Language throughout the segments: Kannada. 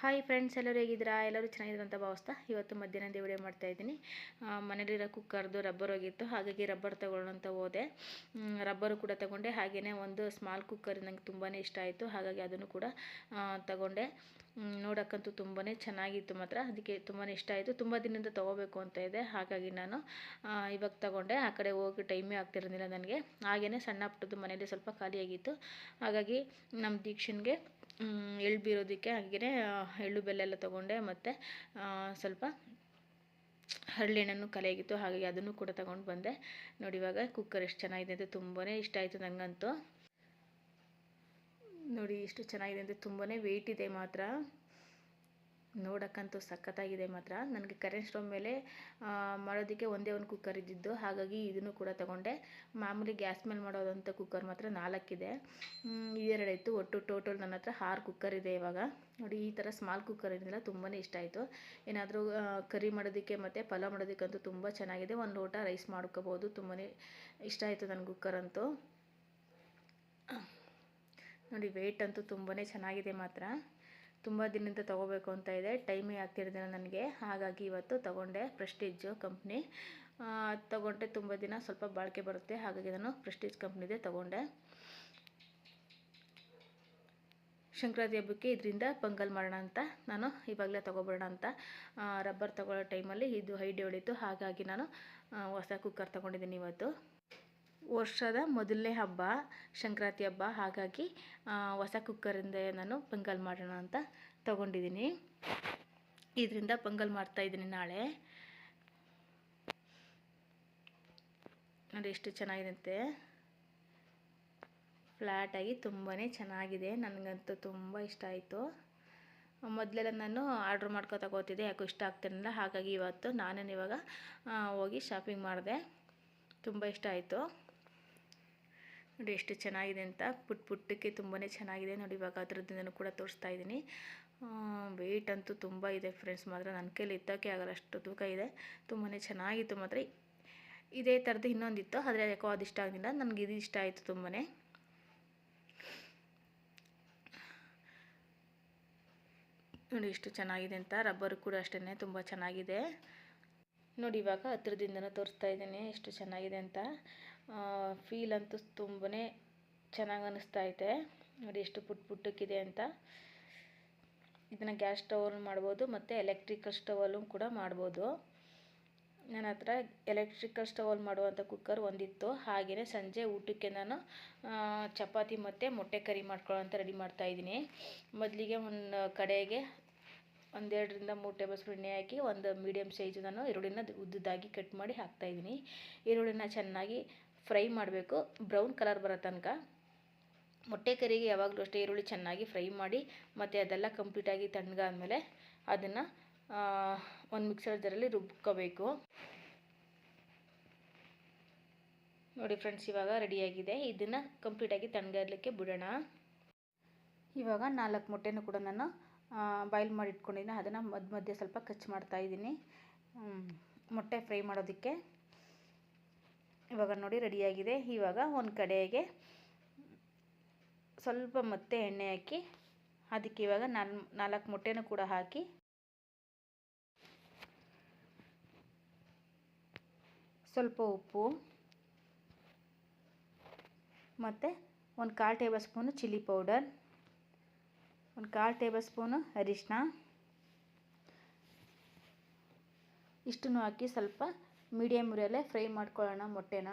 ಹಾಯ್ ಫ್ರೆಂಡ್ಸ್ ಎಲ್ಲರೂ ಹೇಗಿದ್ದೀರಾ? ಎಲ್ಲರೂ ಚೆನ್ನಾಗಿದ್ರು ಅಂತ ಭಾವಿಸ್ತಾ ಇವತ್ತು ಮಧ್ಯಾಹ್ನ ವಿಡಿಯೋ ಮಾಡ್ತಾ ಇದ್ದೀನಿ. ಮನೇಲಿರೋ ಕುಕ್ಕರ್ದು ರಬ್ಬರ್ ಹೋಗಿತ್ತು. ಹಾಗಾಗಿ ರಬ್ಬರ್ ತೊಗೊಳ್ಳೋಂತ ಹೋದೆ. ರಬ್ಬರು ಕೂಡ ತಗೊಂಡೆ. ಹಾಗೆಯೇ ಒಂದು ಸ್ಮಾಲ್ ಕುಕ್ಕರ್ ನನಗೆ ತುಂಬಾ ಇಷ್ಟ ಆಯಿತು. ಹಾಗಾಗಿ ಅದನ್ನು ಕೂಡ ತಗೊಂಡೆ. ನೋಡೋಕ್ಕಂತೂ ತುಂಬಾ ಚೆನ್ನಾಗಿತ್ತು ಮಾತ್ರ. ಅದಕ್ಕೆ ತುಂಬಾ ಇಷ್ಟ ಆಯಿತು. ತುಂಬ ದಿನದಿಂದ ತೊಗೋಬೇಕು ಅಂತ ಇದೆ. ಹಾಗಾಗಿ ನಾನು ಇವಾಗ ತಗೊಂಡೆ. ಆ ಕಡೆ ಹೋಗಿ ಟೈಮೇ ಆಗ್ತಿರೋದಿಲ್ಲ ನನಗೆ. ಹಾಗೆಯೇ ಸಣ್ಣ ಪುಟ್ಟದ್ದು ಮನೇಲಿ ಸ್ವಲ್ಪ ಖಾಲಿಯಾಗಿತ್ತು. ಹಾಗಾಗಿ ನಮ್ಮ ದೀಕ್ಷನ್ಗೆ ಎಳ್ಳು ಬೀರೋದಕ್ಕೆ ಹಾಗೆಯೇ ಎಳ್ಳು ಬೆಲ್ಲ ಎಲ್ಲ ತೊಗೊಂಡೆ. ಮತ್ತು ಸ್ವಲ್ಪ ಹರಳೆಣ್ಣೆನೂ ಕಲೆಯಾಗಿತ್ತು. ಹಾಗಾಗಿ ಅದನ್ನು ಕೂಡ ತಗೊಂಡು ಬಂದೆ. ನೋಡಿ, ಇವಾಗ ಕುಕ್ಕರ್ ಎಷ್ಟು ಚೆನ್ನಾಗಿದೆ ಅಂತ ತುಂಬಾ ಇಷ್ಟ ಆಯಿತು ನನಗಂತೂ ನೋಡಿ ಎಷ್ಟು ಚೆನ್ನಾಗಿದೆ ಅಂತ ತುಂಬಾ ವೆಯ್ಟ್ ಇದೆ ಮಾತ್ರ. ನೋಡೋಕ್ಕಂತೂ ಸಖತ್ತಾಗಿದೆ ಮಾತ್ರ. ನನಗೆ ಕರೆಂಟ್ ಸ್ಟವ್ ಮೇಲೆ ಮಾಡೋದಕ್ಕೆ ಒಂದೇ ಒಂದು ಕುಕ್ಕರ್ ಇದ್ದಿದ್ದು. ಹಾಗಾಗಿ ಇದನ್ನು ಕೂಡ ತಗೊಂಡೆ. ಮಾಮೂಲಿ ಗ್ಯಾಸ್ ಮೇಲೆ ಮಾಡೋದಂಥ ಕುಕ್ಕರ್ ಮಾತ್ರ ನಾಲ್ಕಿದೆ. ಇದೆರಡಾಯಿತು ಒಟ್ಟು ಟೋಟಲ್ ನನ್ನ ಹತ್ರ ಆರು ಕುಕ್ಕರ್ ಇದೆ ಇವಾಗ. ನೋಡಿ, ಈ ಥರ ಸ್ಮಾಲ್ ಕುಕ್ಕರ್ ಇದೆಲ್ಲ ತುಂಬಾ ಇಷ್ಟ ಆಯಿತು. ಏನಾದರೂ ಕರಿ ಮಾಡೋದಕ್ಕೆ ಮತ್ತು ಪಲಾವ್ ಮಾಡೋದಕ್ಕಂತೂ ತುಂಬ ಚೆನ್ನಾಗಿದೆ. ಒಂದು ಲೋಟ ರೈಸ್ ಮಾಡ್ಕೋಬೋದು. ತುಂಬಾ ಇಷ್ಟ ಆಯಿತು ನನ್ನ ಕುಕ್ಕರ್ ಅಂತೂ. ನೋಡಿ ವೆಯ್ಟ್ ಅಂತೂ ತುಂಬಾ ಚೆನ್ನಾಗಿದೆ ಮಾತ್ರ. ತುಂಬ ದಿನದಿಂದ ತೊಗೋಬೇಕು ಅಂತ ಇದೆ. ಟೈಮೇ ಆಗ್ತಿರೋದಿಲ್ಲ ನನಗೆ. ಹಾಗಾಗಿ ಇವತ್ತು ತೊಗೊಂಡೆ ಪ್ರೆಸ್ಟೀಜು ಕಂಪ್ನಿ ತೊಗೊಂಡೆ ತುಂಬ ದಿನ, ಸ್ವಲ್ಪ ಬಾಳಿಕೆ ಬರುತ್ತೆ. ಹಾಗಾಗಿ ನಾನು ಪ್ರೆಸ್ಟೀಜ್ ಕಂಪ್ನಿದೆ ತೊಗೊಂಡೆ. ಸಂಕ್ರಾಂತಿ ಹಬ್ಬಕ್ಕೆ ಇದರಿಂದ ಪೊಂಗಲ್ ಮಾಡೋಣ ಅಂತ ನಾನು ಇವಾಗಲೇ ತೊಗೊಬಿಡೋಣ ಅಂತ. ರಬ್ಬರ್ ತೊಗೊಳ್ಳೋ ಟೈಮಲ್ಲಿ ಇದು ಹೈಡಿ ಹೊಳಿತು ಹಾಗಾಗಿ ನಾನು ಹೊಸ ಕುಕ್ಕರ್ ತೊಗೊಂಡಿದ್ದೀನಿ ಇವತ್ತು. ವರ್ಷದ ಮೊದಲನೇ ಹಬ್ಬ, ಸಂಕ್ರಾಂತಿ ಹಬ್ಬ. ಹಾಗಾಗಿ ಹೊಸ ಕುಕ್ಕರಿಂದ ನಾನು ಪೊಂಗಲ್ ಮಾಡೋಣ ಅಂತ ತಗೊಂಡಿದ್ದೀನಿ. ಇದರಿಂದ ಪೊಂಗಲ್ ಮಾಡ್ತಾಯಿದ್ದೀನಿ ನಾಳೆ. ನೋಡಿ ಎಷ್ಟು ಚೆನ್ನಾಗಿರುತ್ತೆ. ಫ್ಲ್ಯಾಟಾಗಿ ತುಂಬಾ ಚೆನ್ನಾಗಿದೆ. ನನಗಂತೂ ತುಂಬ ಇಷ್ಟ ಆಯಿತು. ಮೊದಲೆಲ್ಲ ನಾನು ಆರ್ಡ್ರ್ ಮಾಡ್ಕೊ ತಗೋತಿದ್ದೆ ಯಾಕೋ ಇಷ್ಟ ಆಗ್ತಿರಲಿಲ್ಲ. ಹಾಗಾಗಿ ಇವತ್ತು ನಾನೇನು ಇವಾಗ ಹೋಗಿ ಶಾಪಿಂಗ್ ಮಾಡಿದೆ. ತುಂಬ ಇಷ್ಟ ಆಯಿತು. ನೋಡಿ ಎಷ್ಟು ಚೆನ್ನಾಗಿದೆ ಅಂತ. ಪುಟ್ ಪುಟ್ಟಕ್ಕೆ ತುಂಬಾ ಚೆನ್ನಾಗಿದೆ. ನೋಡಿ ಇವಾಗ ಅದ್ರದ್ದು ಕೂಡ ತೋರಿಸ್ತಾ ಇದ್ದೀನಿ. ವೆಯ್ಟ್ ಅಂತೂ ತುಂಬ ಇದೆ ಫ್ರೆಂಡ್ಸ್ ಮಾತ್ರ ನನ್ನ ಕೈಲಿ ಇದ್ದಕ್ಕೆ ಆಗಲ್ಲ, ಅಷ್ಟು ತೂಕ ಇದೆ. ತುಂಬಾ ಚೆನ್ನಾಗಿತ್ತು ಮಾತ್ರ. ಇದೇ ಥರದ್ದು ಇನ್ನೊಂದಿತ್ತು. ಆದರೆ ಯಾಕೋ ಅದು ಇಷ್ಟ ಆಗಲಿಲ್ಲ. ನನಗೆ ಇದು ಇಷ್ಟ ಆಯಿತು ತುಂಬಾ ನೋಡಿ ಎಷ್ಟು ಚೆನ್ನಾಗಿದೆ ಅಂತ. ರಬ್ಬರ್ ಕೂಡ ಅಷ್ಟೇ ತುಂಬ ಚೆನ್ನಾಗಿದೆ. ನೋಡಿ, ಇವಾಗ ಹತ್ರದಿಂದನೂ ತೋರಿಸ್ತಾ ಇದ್ದೀನಿ ಎಷ್ಟು ಚೆನ್ನಾಗಿದೆ ಅಂತ. ಫೀಲ್ ಅಂತೂ ತುಂಬಾ ಚೆನ್ನಾಗಿ ಅನ್ನಿಸ್ತಾ ಐತೆ ನೋಡಿ, ಎಷ್ಟು ಪುಟ್ ಪುಟ್ಟಕ್ಕಿದೆ ಅಂತ. ಇದನ್ನು ಗ್ಯಾಸ್ ಸ್ಟವಲ್ಲಿ ಮಾಡ್ಬೋದು, ಮತ್ತು ಎಲೆಕ್ಟ್ರಿಕಲ್ ಸ್ಟವಲ್ಲು ಕೂಡ ಮಾಡ್ಬೋದು. ನನ್ನ ಹತ್ರ ಎಲೆಕ್ಟ್ರಿಕಲ್ ಸ್ಟವಲ್ಲಿ ಮಾಡುವಂಥ ಕುಕ್ಕರ್ ಒಂದಿತ್ತು. ಹಾಗೆಯೇ ಸಂಜೆ ಊಟಕ್ಕೆ ನಾನು ಚಪಾತಿ ಮತ್ತು ಮೊಟ್ಟೆ ಕರಿ ಮಾಡ್ಕೊಳ್ಳೋ ಅಂತ ರೆಡಿ ಮಾಡ್ತಾಯಿದ್ದೀನಿ ಮೊದಲಿಗೆ ಒಂದು ಕಡೆಗೆ ಒಂದೆರಡರಿಂದ ಮೂರು ಟೇಬಲ್ ಸ್ಪೂನ್ ಎಣ್ಣೆ ಹಾಕಿ ಒಂದು ಮೀಡಿಯಮ್ ಸೈಜು ನಾನು ಈರುಳ್ಳಿನ ಉದ್ದುದ್ದಾಗಿ ಕಟ್ ಮಾಡಿ ಹಾಕ್ತಾಯಿದ್ದೀನಿ ಈರುಳ್ಳಿನ ಚೆನ್ನಾಗಿ ಫ್ರೈ ಮಾಡಬೇಕು. ಬ್ರೌನ್ ಕಲರ್ ಬರೋ ತನಕ. ಮೊಟ್ಟೆ ಕರಿಗೆ ಯಾವಾಗಲೂ ಅಷ್ಟೇ ಈರುಳ್ಳಿ ಚೆನ್ನಾಗಿ ಫ್ರೈ ಮಾಡಿ ಮತ್ತು ಅದೆಲ್ಲ ಕಂಪ್ಲೀಟಾಗಿ ತಣ್ಣಗಾದ್ಮೇಲೆ ಅದನ್ನು ಒಂದು ಮಿಕ್ಸರ್ ಜಾರಲ್ಲಿ ರುಬ್ಕೋಬೇಕು. ನೋಡಿ ಫ್ರೆಂಡ್ಸ್ ಇವಾಗ ರೆಡಿಯಾಗಿದೆ ಇದನ್ನು ಕಂಪ್ಲೀಟಾಗಿ ತಣ್ಣಗಾಗಲಿಕ್ಕೆ ಬಿಡೋಣ. ಇವಾಗ ನಾಲ್ಕು ಮೊಟ್ಟೆನೂ ಕೂಡ ನಾನು ಬಾಯ್ಲ್ ಮಾಡಿ ಇಟ್ಕೊಂಡಿದ್ದೀನಿ ಅದನ್ನು ಮಧ್ಯ ಮಧ್ಯೆ ಸ್ವಲ್ಪ ಕಚ್ ಮಾಡ್ತಾಯಿದ್ದೀನಿ ಮೊಟ್ಟೆ ಫ್ರೈ ಮಾಡೋದಕ್ಕೆ. ಇವಾಗ ನೋಡಿ ರೆಡಿಯಾಗಿದೆ ಇವಾಗ ಒಂದು ಕಡೆಗೆ ಸ್ವಲ್ಪ ಮತ್ತೆ ಎಣ್ಣೆ ಹಾಕಿ, ಅದಕ್ಕೆ ಇವಾಗ ನಾಲ್, ನಾಲ್ಕು ಮೊಟ್ಟೆನೂ ಕೂಡ ಹಾಕಿ, ಸ್ವಲ್ಪ ಉಪ್ಪು, ಮತ್ತು ಒಂದು ಕಾಲು ಟೇಬಲ್ ಸ್ಪೂನು ಚಿಲ್ಲಿ ಪೌಡರ್ ಒಂದು ಕಾಲು ಟೇಬಲ್ ಸ್ಪೂನು ಅರಿಶಿನ ಇಷ್ಟನ್ನು ಹಾಕಿ ಸ್ವಲ್ಪ ಮೀಡಿಯಮ್ ಉರಿಯಲ್ಲೇ ಫ್ರೈ ಮಾಡ್ಕೊಳ್ಳೋಣ ಮೊಟ್ಟೆನ.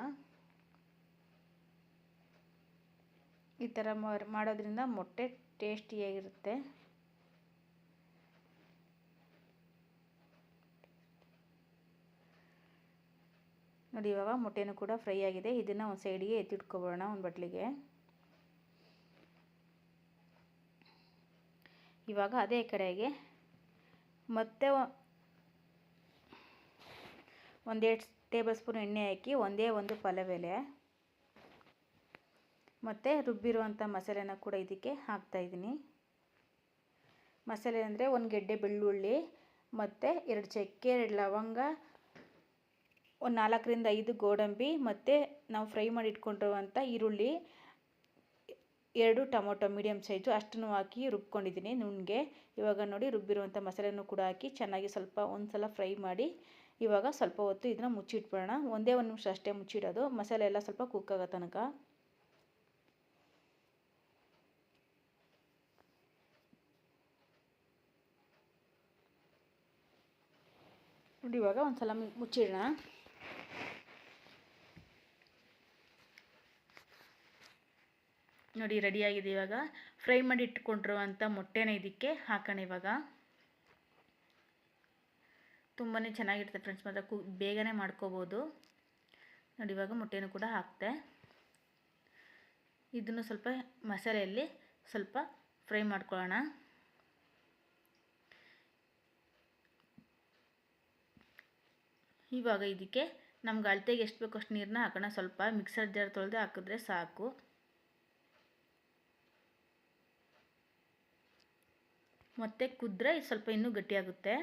ಈ ಥರ ಮಾಡೋದ್ರಿಂದ ಮೊಟ್ಟೆ ಟೇಸ್ಟಿಯಾಗಿರುತ್ತೆ ನೋಡಿ ಇವಾಗ ಮೊಟ್ಟೆನೂ ಕೂಡ ಫ್ರೈ ಆಗಿದೆ. ಇದನ್ನು ಒಂದು ಸೈಡಿಗೆ ಎತ್ತಿಟ್ಕೊಬೋಣ ಒಂದು ಬಟ್ಲಿಗೆ. ಇವಾಗ ಅದೇ ಕಡೆಗೆ. ಮತ್ತೆ ಒಂದೆರಡು ಟೇಬಲ್ ಸ್ಪೂನ್ ಎಣ್ಣೆ ಹಾಕಿ ಒಂದೇ ಒಂದು ಪಲವೆಲೆ ಮತ್ತು ರುಬ್ಬಿರುವಂಥ ಮಸಾಲೆನ ಕೂಡ ಇದಕ್ಕೆ ಹಾಕ್ತಾಯಿದ್ದೀನಿ ಮಸಾಲೆ ಅಂದರೆ ಒಂದು ಗೆಡ್ಡೆ ಬೆಳ್ಳುಳ್ಳಿ, ಮತ್ತು ಎರಡು ಚಕ್ಕೆ, ಎರಡು ಲವಂಗ, ಒಂದು ನಾಲ್ಕರಿಂದ ಐದು ಗೋಡಂಬಿ, ಮತ್ತು ನಾವು ಫ್ರೈ ಮಾಡಿ ಇಟ್ಕೊಂಡಿರುವಂಥ ಈರುಳ್ಳಿ ಎರಡು ಟೊಮೊಟೊ ಮೀಡಿಯಮ್ ಸೈಜು ಅಷ್ಟನ್ನು ಹಾಕಿ ರುಬ್ಕೊಂಡಿದ್ದೀನಿ ನುಣ್ಣಗೆ. ಇವಾಗ ನೋಡಿ ರುಬ್ಬಿರುವಂಥ ಮಸಾಲೆನೂ ಕೂಡ ಹಾಕಿ ಚೆನ್ನಾಗಿ ಸ್ವಲ್ಪ ಒಂದು ಸಲ ಫ್ರೈ ಮಾಡಿ ಇವಾಗ ಸ್ವಲ್ಪ ಹೊತ್ತು ಇದನ್ನು ಮುಚ್ಚಿಟ್ಬಿಡೋಣ. ಒಂದೇ ಒಂದು ನಿಮಿಷ ಅಷ್ಟೇ ಮುಚ್ಚಿಡೋದು. ಮಸಾಲೆ ಎಲ್ಲ ಸ್ವಲ್ಪ ಕುಕ್ ಆಗೋ ತನಕ. ನೋಡಿ ಇವಾಗ ಒಂದು ಸಲ ಮುಚ್ಚಿಡೋಣ. ನೋಡಿ ರೆಡಿಯಾಗಿದೆ ಇವಾಗ. ಫ್ರೈ ಮಾಡಿ ಇಟ್ಕೊಂಡಿರುವಂಥ ಮೊಟ್ಟೆನ ಇದಕ್ಕೆ ಹಾಕೋಣ ಇವಾಗ. ತುಂಬಾ ಚೆನ್ನಾಗಿರುತ್ತೆ ಫ್ರೆಂಡ್ಸ್ ಮಾತ್ರ ಕು, ಬೇಗನೆ ಮಾಡ್ಕೋಬೋದು. ನೋಡಿ, ಇವಾಗ ಮೊಟ್ಟೆನೂ ಕೂಡ ಹಾಕ್ತೆ. ಇದನ್ನು ಸ್ವಲ್ಪ ಮಸಾಲೆಯಲ್ಲಿ ಸ್ವಲ್ಪ ಫ್ರೈ ಮಾಡ್ಕೊಳ್ಳೋಣ. ಇವಾಗ ಇದಕ್ಕೆ ನಮ್ಗೆ ಅಳತೆಗೆ ಎಷ್ಟು ಬೇಕೋ ಅಷ್ಟು ನೀರನ್ನ ಹಾಕೋಣ. ಸ್ವಲ್ಪ ಮಿಕ್ಸರ್ ಜಾರ್ ತೊಳೆದು ಹಾಕಿದ್ರೆ ಸಾಕು. ಮತ್ತು ಕುದ್ರೆ ಸ್ವಲ್ಪ ಇನ್ನೂ ಗಟ್ಟಿಯಾಗುತ್ತೆ.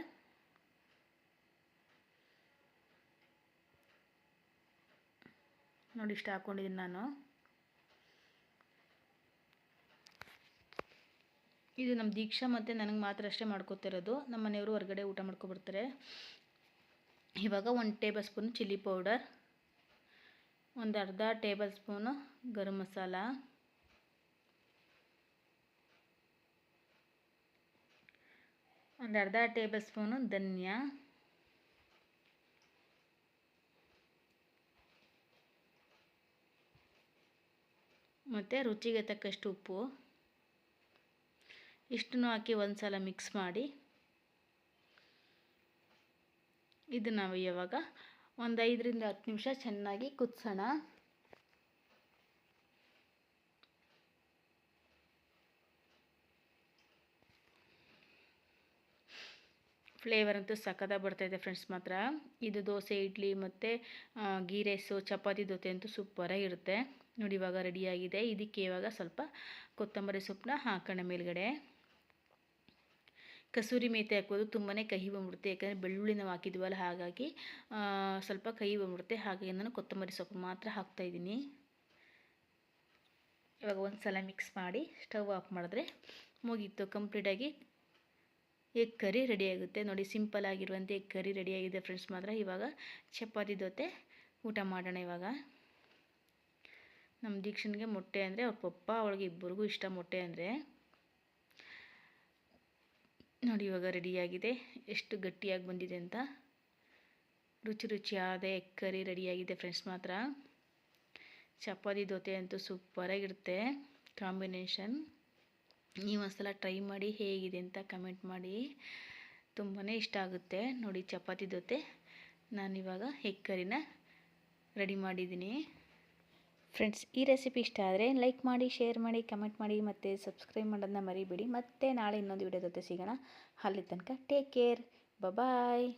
ನೋಡಿ ಇಷ್ಟು ಹಾಕ್ಕೊಂಡಿದ್ದೀನಿ ನಾನು. ಇದು ನಮ್ಮ ದೀಕ್ಷಾ ಮತ್ತು ನನಗೆ ಮಾತ್ರ ಅಷ್ಟೇ ಮಾಡ್ಕೋತಿರೋದು. ನಮ್ಮ ಮನೆಯವರು ಹೊರಗಡೆ ಊಟ ಮಾಡ್ಕೊಬರ್ತಾರೆ ಇವಾಗ ಒಂದು ಟೇಬಲ್ ಸ್ಪೂನ್ ಚಿಲ್ಲಿ ಪೌಡರ್, ಒಂದು ಅರ್ಧ ಟೇಬಲ್ ಸ್ಪೂನು ಗರಂ ಮಸಾಲ. ಒಂದು ಅರ್ಧ ಟೇಬಲ್ ಸ್ಪೂನು ಧನ್ಯ. ಮತ್ತು ರುಚಿಗೆ ತಕ್ಕಷ್ಟು ಉಪ್ಪು. ಇಷ್ಟನ್ನು ಹಾಕಿ ಒಂದು ಸಲ ಮಿಕ್ಸ್ ಮಾಡಿ. ಇದು ನಾವು ಇವಾಗ ಒಂದು ಐದರಿಂದ ಹತ್ತು ನಿಮಿಷ ಚೆನ್ನಾಗಿ ಕುದಿಸೋಣ. ಫ್ಲೇವರ್ ಅಂತೂ ಸಖತ್ತಾಗಿ ಬರ್ತಾಯಿದೆ ಫ್ರೆಂಡ್ಸ್ ಮಾತ್ರ. ಇದು ದೋಸೆ, ಇಡ್ಲಿ ಮತ್ತು ಗೀ ರೈಸು ಚಪಾತಿ ದೋಸೆ ಅಂತೂ ಸೂಪರಾಗಿರುತ್ತೆ ನೋಡಿ ಇವಾಗ ರೆಡಿಯಾಗಿದೆ ಇದಕ್ಕೆ ಇವಾಗ ಸ್ವಲ್ಪ ಕೊತ್ತಂಬರಿ ಸೊಪ್ಪನ್ನ ಹಾಕೋಣ ಮೇಲ್ಗಡೆ. ಕಸೂರಿ ಮೇಥಿ ಹಾಕೋದು ತುಂಬಾ ಕಹಿ ಬಂದ್ಬಿಡುತ್ತೆ. ಯಾಕಂದರೆ ಬೆಳ್ಳುಳ್ಳಿ ನಾವು ಹಾಕಿದ್ವಲ್ಲ ಹಾಗಾಗಿ ಸ್ವಲ್ಪ ಕಹಿ ಬಂದ್ಬಿಡುತ್ತೆ. ಹಾಗಾಗಿ ನಾನು ಕೊತ್ತಂಬರಿ ಸೊಪ್ಪು ಮಾತ್ರ ಹಾಕ್ತಾಯಿದ್ದೀನಿ ಇವಾಗ ಒಂದು ಸಲ ಮಿಕ್ಸ್ ಮಾಡಿ ಸ್ಟವ್ ಆಫ್ ಮಾಡಿದ್ರೆ ಮುಗೀತು. ಕಂಪ್ಲೀಟಾಗಿ ಎಗ್ ಕರಿ ರೆಡಿಯಾಗುತ್ತೆ ನೋಡಿ ಸಿಂಪಲ್ ಆಗಿರುವಂಥ ಎಗ್ ಕರಿ ರೆಡಿಯಾಗಿದೆ ಫ್ರೆಂಡ್ಸ್ ಮಾತ್ರ ಇವಾಗ ಚಪಾತಿ ಜೊತೆ ಊಟ ಮಾಡೋಣ ಇವಾಗ. ನಮ್ಮ ದೀಕ್ಷನ್ಗೆ ಮೊಟ್ಟೆ ಅಂದರೆ ಅವ್ರ ಪಪ್ಪ, ಅವಳಿಗೆ ಇಬ್ಬರಿಗೂ ಇಷ್ಟ ಮೊಟ್ಟೆ ಅಂದರೆ. ನೋಡಿ, ಇವಾಗ ರೆಡಿಯಾಗಿದೆ ಎಷ್ಟು ಗಟ್ಟಿಯಾಗಿ ಬಂದಿದೆ ಅಂತ. ರುಚಿ ರುಚಿಯಾದ ಎಗ್ ಕರಿ ರೆಡಿಯಾಗಿದೆ ಫ್ರೆಂಡ್ಸ್ ಮಾತ್ರ. ಚಪಾತಿ ದೊತೆ ಅಂತೂ ಸೂಪರಾಗಿರುತ್ತೆ ಕಾಂಬಿನೇಷನ್ ನೀವು ಒಂದ್ಸಲ ಟ್ರೈ ಮಾಡಿ ಹೇಗಿದೆ ಅಂತ ಕಮೆಂಟ್ ಮಾಡಿ. ತುಂಬಾ ಇಷ್ಟ ಆಗುತ್ತೆ. ನೋಡಿ, ಚಪಾತಿ ಜೊತೆ ನಾನಿವಾಗ ಎಗ್ ಕರಿನ ರೆಡಿ ಮಾಡಿದ್ದೀನಿ. ಫ್ರೆಂಡ್ಸ್ ಈ ರೆಸಿಪಿ ಇಷ್ಟ ಆದರೆ ಲೈಕ್ ಮಾಡಿ ಶೇರ್ ಮಾಡಿ ಕಮೆಂಟ್ ಮಾಡಿ ಮತ್ತು ಸಬ್ಸ್ಕ್ರೈಬ್ ಮಾಡೋದನ್ನ ಮರಿಬೇಡಿ. ಮತ್ತೆ ನಾಳೆ ಇನ್ನೊಂದು ವಿಡಿಯೋ ಜೊತೆ ಸಿಗೋಣ. ಅಲ್ಲಿ ತನಕ ಟೇಕ್ ಕೇರ್ ಬಾಯ್